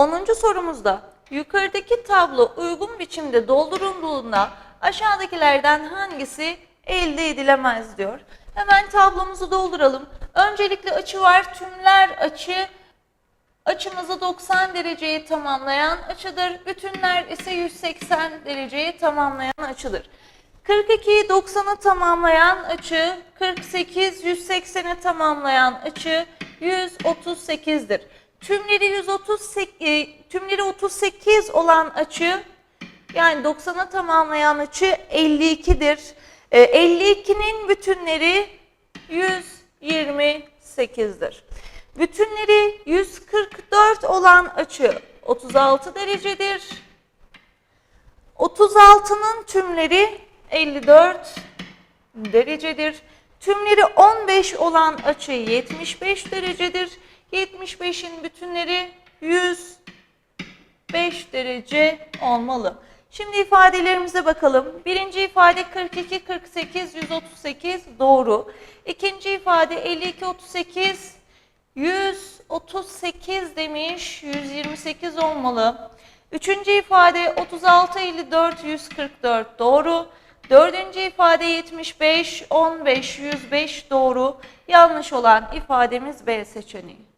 10. sorumuzda yukarıdaki tablo uygun biçimde doldurulduğunda aşağıdakilerden hangisi elde edilemez diyor. Hemen tablomuzu dolduralım. Öncelikle açı var. Tümler açı açımızı 90 dereceyi tamamlayan açıdır. Bütünler ise 180 dereceyi tamamlayan açıdır. 42'yi 90'ı tamamlayan açı, 48 180'i tamamlayan açı 138'dir. Tümleri 138 e, tümleri 38 olan açı yani 90'ı tamamlayan açı 52'dir. E, 52'nin bütünleri 128'dir. Bütünleri 144 olan açı 36 derecedir. 36'nın tümleri 54 derecedir. Tümleri 15 olan açı 75 derecedir. 75'in bütünleri 105 derece olmalı. Şimdi ifadelerimize bakalım. Birinci ifade 42, 48, 138 doğru. İkinci ifade 52, 38, 138 demiş, 128 olmalı. Üçüncü ifade 36, 54, 144 doğru. Dördüncü ifade 75, 15, 105 doğru. Yanlış olan ifademiz B seçeneği.